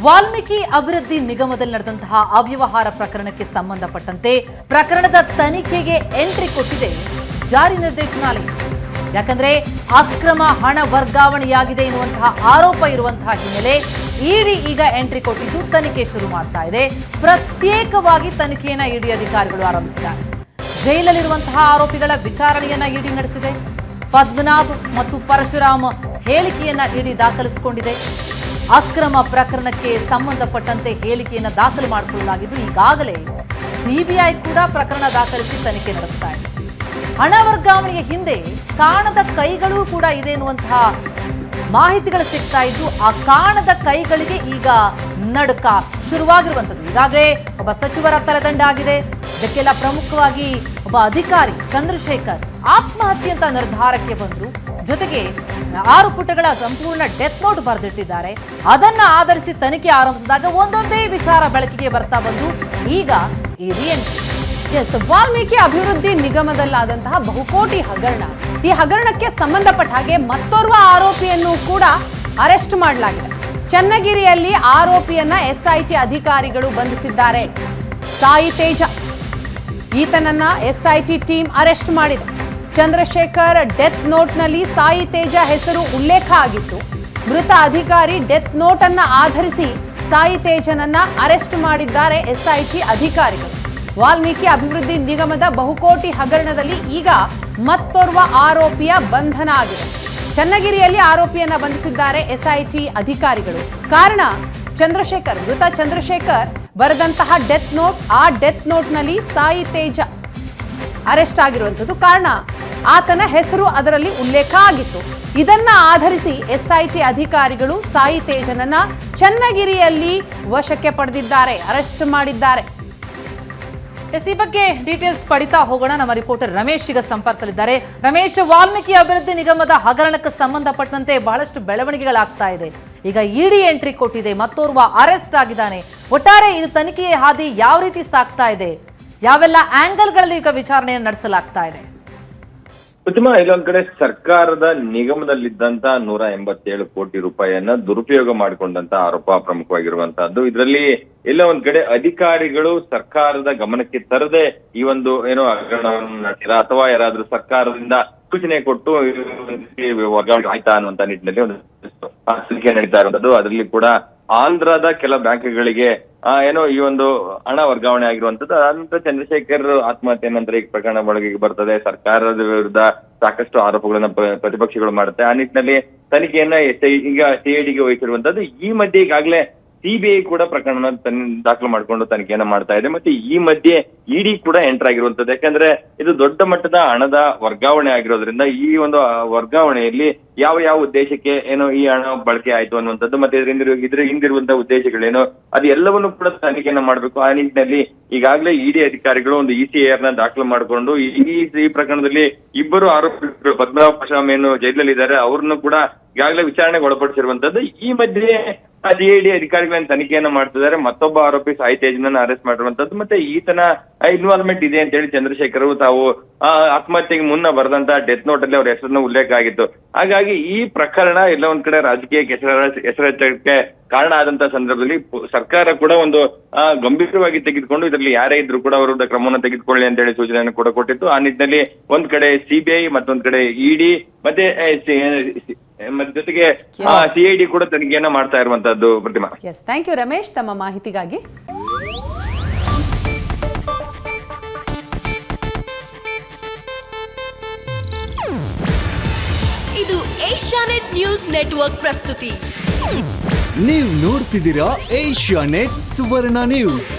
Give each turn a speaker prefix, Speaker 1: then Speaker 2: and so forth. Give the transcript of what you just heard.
Speaker 1: ವಾಲ್ಮೀಕಿ ಅಭಿವೃದ್ಧಿ ನಿಗಮದಲ್ಲಿ ನಡೆದಂತಹ ಅವ್ಯವಹಾರ ಪ್ರಕರಣಕ್ಕೆ ಸಂಬಂಧಪಟ್ಟಂತೆ ಪ್ರಕರಣದ ತನಿಖೆಗೆ ಎಂಟ್ರಿ ಕೊಟ್ಟಿದೆ ಜಾರಿ ನಿರ್ದೇಶನಾಲಯ. ಯಾಕಂದ್ರೆ ಅಕ್ರಮ ಹಣ ವರ್ಗಾವಣೆಯಾಗಿದೆ ಎನ್ನುವಂತಹ ಆರೋಪ ಇರುವಂತಹ ಹಿನ್ನೆಲೆ ಇಡಿ ಈಗ ಎಂಟ್ರಿ ಕೊಟ್ಟಿದ್ದು ತನಿಖೆ ಶುರು ಮಾಡ್ತಾ ಇದೆ. ಪ್ರತ್ಯೇಕವಾಗಿ ತನಿಖೆಯನ್ನ ಇಡಿ ಅಧಿಕಾರಿಗಳು ಆರಂಭಿಸಿದ್ದಾರೆ. ಜೈಲಲ್ಲಿರುವಂತಹ ಆರೋಪಿಗಳ ವಿಚಾರಣೆಯನ್ನ ಇಡಿ ನಡೆಸಿದೆ. ಪದ್ಮನಾಭ್ ಮತ್ತು ಪರಶುರಾಮ್ ಹೇಳಿಕೆಯನ್ನ ಇಡಿ ದಾಖಲಿಸಿಕೊಂಡಿದೆ. ಅಕ್ರಮ ಪ್ರಕರಣಕ್ಕೆ ಸಂಬಂಧಪಟ್ಟಂತೆ ಹೇಳಿಕೆಯನ್ನು ದಾಖಲು ಮಾಡಿಕೊಳ್ಳಲಾಗಿದ್ದು, ಈಗಾಗಲೇ ಸಿಬಿಐ ಕೂಡ ಪ್ರಕರಣ ದಾಖಲಿಸಿ ತನಿಖೆ ನಡೆಸ್ತಾ ಇದೆ. ಹಣ ವರ್ಗಾವಣೆಯ ಹಿಂದೆ ಕಾಣದ ಕೈಗಳೂ ಕೂಡ ಇದೆ ಎನ್ನುವಂತಹ ಮಾಹಿತಿಗಳು ಸಿಗ್ತಾ ಇದ್ದು, ಆ ಕಾಣದ ಕೈಗಳಿಗೆ ಈಗ ನಡುಕ ಶುರುವಾಗಿರುವಂಥದ್ದು. ಈಗಾಗಲೇ ಒಬ್ಬ ಸಚಿವರ ತಲೆದಂಡ ಆಗಿದೆ. ಇದಕ್ಕೆಲ್ಲ ಪ್ರಮುಖವಾಗಿ ಒಬ್ಬ ಅಧಿಕಾರಿ ಚಂದ್ರಶೇಖರ್ ಆತ್ಮಹತ್ಯೆ ಅಂತ ನಿರ್ಧಾರಕ್ಕೆ ಬಂದ್ರು. ಜೊತೆಗೆ ಆರು ಪುಟಗಳ ಸಂಪೂರ್ಣ ಡೆತ್ ನೋಟ್ ಬರೆದಿಟ್ಟಿದ್ದಾರೆ. ಅದನ್ನ ಆಧರಿಸಿ ತನಿಖೆ ಆರಂಭಿಸಿದಾಗ ಒಂದೊಂದೇ ವಿಚಾರ ಬೆಳಕಿಗೆ ಬರ್ತಾ ಬಂದು ಈಗ
Speaker 2: ಎಸ್ ವಾಲ್ಮೀಕಿ ಅಭಿವೃದ್ಧಿ ನಿಗಮದಲ್ಲಾದಂತಹ ಬಹುಕೋಟಿ ಹಗರಣ. ಈ ಹಗರಣಕ್ಕೆ ಸಂಬಂಧಪಟ್ಟ ಹಾಗೆ ಮತ್ತೋರ್ವ ಆರೋಪಿಯನ್ನು ಕೂಡ ಅರೆಸ್ಟ್ ಮಾಡಲಾಗಿದೆ. ಚನ್ನಗಿರಿಯಲ್ಲಿ ಆರೋಪಿಯನ್ನ ಎಸ್ಐಟಿ ಅಧಿಕಾರಿಗಳು ಬಂಧಿಸಿದ್ದಾರೆ. ಸಾಯಿ ತೇಜ. ಈತನನ್ನ ಎಸ್ಐಟಿ ಟೀಮ್ ಅರೆಸ್ಟ್ ಮಾಡಿದೆ. ಚಂದ್ರಶೇಖರ್ ಡೆತ್ ನೋಟ್ನಲ್ಲಿ ಸಾಯಿ ತೇಜ ಹೆಸರು ಉಲ್ಲೇಖ ಆಗಿತ್ತು. ಮೃತ ಅಧಿಕಾರಿ ಡೆತ್ ನೋಟ್ ಅನ್ನ ಆಧರಿಸಿ ಸಾಯಿ ತೇಜನನ್ನ ಅರೆಸ್ಟ್ ಮಾಡಿದ್ದಾರೆ ಎಸ್ಐಟಿ ಅಧಿಕಾರಿಗಳು. ವಾಲ್ಮೀಕಿ ಅಭಿವೃದ್ಧಿ ನಿಗಮದ ಬಹುಕೋಟಿ ಹಗರಣದಲ್ಲಿ ಈಗ ಮತ್ತೋರ್ವ ಆರೋಪಿಯ ಬಂಧನ ಆಗಿದೆ. ಚನ್ನಗಿರಿಯಲ್ಲಿ ಆರೋಪಿಯನ್ನ ಬಂಧಿಸಿದ್ದಾರೆ ಎಸ್ಐಟಿ ಅಧಿಕಾರಿಗಳು. ಕಾರಣ, ಚಂದ್ರಶೇಖರ್, ಮೃತ ಚಂದ್ರಶೇಖರ್ ಬರೆದಂತಹ ಡೆತ್ ನೋಟ್, ಆ ಡೆತ್ ನೋಟ್ನಲ್ಲಿ ಸಾಯಿ ತೇಜ ಅರೆಸ್ಟ್ ಆಗಿರುವಂಥದ್ದು ಕಾರಣ. ಆತನ ಹೆಸರು ಅದರಲ್ಲಿ ಉಲ್ಲೇಖ ಆಗಿತ್ತು. ಇದನ್ನ ಆಧರಿಸಿ ಎಸ್ಐಟಿ ಅಧಿಕಾರಿಗಳು ಸಾಯಿ ತೇಜನನ್ನ ಚನ್ನಗಿರಿಯಲ್ಲಿ ವಶಕ್ಕೆ ಪಡೆದಿದ್ದಾರೆ, ಅರೆಸ್ಟ್ ಮಾಡಿದ್ದಾರೆ.
Speaker 1: ಎಸ್, ಈ ಬಗ್ಗೆ ಡೀಟೇಲ್ಸ್ ಪಡಿತಾ ಹೋಗೋಣ. ನಮ್ಮ ರಿಪೋರ್ಟರ್ ರಮೇಶ್ ಈಗ ಸಂಪರ್ಕದಲ್ಲಿದ್ದಾರೆ. ರಮೇಶ್, ವಾಲ್ಮೀಕಿ ಅಭಿವೃದ್ಧಿ ನಿಗಮದ ಹಗರಣಕ್ಕೆ ಸಂಬಂಧಪಟ್ಟಂತೆ ಬಹಳಷ್ಟು ಬೆಳವಣಿಗೆಗಳಾಗ್ತಾ ಇದೆ. ಈಗ ಇಡಿ ಎಂಟ್ರಿ ಕೊಟ್ಟಿದೆ, ಮತ್ತೋರ್ವ ಅರೆಸ್ಟ್ ಆಗಿದ್ದಾನೆ. ಒಟ್ಟಾರೆ ಇದು ತನಿಖೆಯ ಹಾದಿ ಯಾವ ರೀತಿ ಸಾಗ್ತಾ ಇದೆ? ಯಾವೆಲ್ಲ ಆಂಗಲ್ಗಳಲ್ಲಿ ಈಗ ವಿಚಾರಣೆಯನ್ನು ನಡೆಸಲಾಗ್ತಾ ಇದೆ?
Speaker 3: ಪ್ರತಿಮಾ ಇಲ್ಲೊಂದ್ ಕಡೆ ಸರ್ಕಾರದ ನಿಗಮದಲ್ಲಿದ್ದಂತ ನೂರ ಎಂಬತ್ತೇಳು ಕೋಟಿ ರೂಪಾಯಿಯನ್ನ ದುರುಪಯೋಗ ಮಾಡಿಕೊಂಡಂತ ಆರೋಪ ಪ್ರಮುಖವಾಗಿರುವಂತಹದ್ದು. ಇದರಲ್ಲಿ ಎಲ್ಲ ಒಂದ್ ಕಡೆ ಅಧಿಕಾರಿಗಳು ಸರ್ಕಾರದ ಗಮನಕ್ಕೆ ತರದೆ ಈ ಒಂದು ಏನೋ ಹಗರಣವನ್ನು ಅಥವಾ ಯಾರಾದ್ರೂ ಸರ್ಕಾರದಿಂದ ಸೂಚನೆ ಕೊಟ್ಟು ವರ್ಗಾವಣೆ ಆಯ್ತಾ ಅನ್ನುವಂತ ನಿಟ್ಟಿನಲ್ಲಿ ಒಂದು ತನಿಖೆ ನಡೀತಾ ಇರುವಂತದ್ದು ಅದರಲ್ಲಿ ಕೂಡ ಆಂಧ್ರದ ಕೆಲ ಬ್ಯಾಂಕ್ಗಳಿಗೆ ಏನೋ ಈ ಒಂದು ಹಣ ವರ್ಗಾವಣೆ ಆಗಿರುವಂತದ್ದು ಅನಂತರ ಚಂದ್ರಶೇಖರ್ ಆತ್ಮಹತ್ಯೆ ನಂತರ ಈ ಪ್ರಕರಣ ಒಳಗೆ ಬರ್ತದೆ. ಸರ್ಕಾರದ ವಿರುದ್ಧ ಸಾಕಷ್ಟು ಆರೋಪಗಳನ್ನ ಪ್ರ- ಪ್ರತಿಪಕ್ಷಗಳು ಮಾಡುತ್ತೆ. ಆ ನಿಟ್ಟಿನಲ್ಲಿ ತನಿಖೆಯನ್ನ ಈಗ ಸಿಐಡಿಗೆ ವಹಿಸಿರುವಂತದ್ದು ಈ ಮಧ್ಯೆ ಈಗಾಗಲೇ ಸಿಬಿಐ ಕೂಡ ಪ್ರಕರಣ ದಾಖಲು ಮಾಡಿಕೊಂಡು ತನಿಖೆಯನ್ನ ಮಾಡ್ತಾ ಇದೆ. ಮತ್ತೆ ಈ ಮಧ್ಯೆ ಇಡಿ ಕೂಡ ಎಂಟರ್ ಆಗಿರುವಂತದ್ದು ಯಾಕಂದ್ರೆ ಇದು ದೊಡ್ಡ ಮಟ್ಟದ ಹಣದ ವರ್ಗಾವಣೆ ಆಗಿರೋದ್ರಿಂದ ಈ ಒಂದು ವರ್ಗಾವಣೆಯಲ್ಲಿ ಯಾವ ಯಾವ ಉದ್ದೇಶಕ್ಕೆ ಏನೋ ಈ ಹಣ ಬಳಕೆ ಆಯ್ತು ಅನ್ನುವಂಥದ್ದು, ಮತ್ತೆ ಇದರಿಂದ ಇದ್ರ ಹಿಂದಿರುವಂತಹ ಉದ್ದೇಶಗಳೇನು, ಅದು ಎಲ್ಲವನ್ನು ಕೂಡ ತನಿಖೆಯನ್ನ ಮಾಡಬೇಕು. ಆ ನಿಟ್ಟಿನಲ್ಲಿ ಈಗಾಗಲೇ ಇಡಿ ಅಧಿಕಾರಿಗಳು ಒಂದು ಇ ಸಿ ನ ದಾಖಲು ಮಾಡಿಕೊಂಡು, ಈ ಪ್ರಕರಣದಲ್ಲಿ ಇಬ್ಬರು ಆರೋಪಿಗಳು, ಪದ್ಮನಾಭ ಏನು ಏನು ಜೈಲಲ್ಲಿದ್ದಾರೆ, ಅವ್ರನ್ನು ಕೂಡ ಈಗಾಗಲೇ ವಿಚಾರಣೆಗೆ ಒಳಪಡಿಸಿರುವಂತದ್ದು ಈ ಮಧ್ಯೆ ಸಿಐಡಿ ಅಧಿಕಾರಿಗಳನ್ನ ತನಿಖೆಯನ್ನ ಮಾಡ್ತಿದ್ದಾರೆ. ಮತ್ತೊಬ್ಬ ಆರೋಪಿ ಸಾಯಿ ತೇಜ್ನನ್ನ ಅರೆಸ್ಟ್ ಮಾಡಿರುವಂತದ್ದು. ಮತ್ತೆ ಈತನ ಇನ್ವಾಲ್ವ್ಮೆಂಟ್ ಇದೆ ಅಂತ ಹೇಳಿ ಚಂದ್ರಶೇಖರ್ ತಾವು ಆತ್ಮಹತ್ಯೆಗೆ ಮುನ್ನ ಬರೆದಂತ ಡೆತ್ ನೋಟ್ ಅಲ್ಲಿ ಅವ್ರ ಹೆಸರನ್ನ ಉಲ್ಲೇಖ ಆಗಿತ್ತು. ಹಾಗಾಗಿ ಈ ಪ್ರಕರಣ ಎಲ್ಲ ಒಂದ್ ಕಡೆ ರಾಜಕೀಯ ಹೆಸರ ಹೆಸರೆಚ್ಚಕ್ಕೆ ಕಾರಣ ಆದಂತ ಸಂದರ್ಭದಲ್ಲಿ ಸರ್ಕಾರ ಕೂಡ ಒಂದು ಗಂಭೀರವಾಗಿ ತೆಗೆದುಕೊಂಡು ಇದರಲ್ಲಿ ಯಾರೇ ಇದ್ರು ಕೂಡ ಅವರ ಕ್ರಮವನ್ನು ತೆಗೆದುಕೊಳ್ಳಿ ಅಂತ ಹೇಳಿ ಸೂಚನೆಯನ್ನು ಕೂಡ ಕೊಟ್ಟಿತ್ತು. ಆ ನಿಟ್ಟಿನಲ್ಲಿ ಒಂದ್ ಕಡೆ ಸಿಬಿಐ ಮತ್ತೊಂದ್ ಕಡೆ ಇಡಿ ಮತ್ತೆ ಸಿ- ಸಿ- ಮತ್ತೆ ಜೊತೆಗೆ ಸಿಐಡಿ ಕೂಡ ತನಿಖೆಯನ್ನ ಮಾಡ್ತಾ ಇರುವಂತದ್ದು Pratima.
Speaker 2: Yes thank you Ramesh ತಮ್ಮ ಮಾಹಿತಿಗಾಗಿ.
Speaker 4: ಇದು ಏಷ್ಯಾನೆಟ್ ನ್ಯೂಸ್ ನೆಟ್ವರ್ಕ್ ಪ್ರಸ್ತುತಿ.
Speaker 5: ನೀವು ನೋಡ್ತಿದ್ದೀರಾ ಏಷ್ಯಾನೆಟ್ ಸುವರ್ಣ ನ್ಯೂಸ್.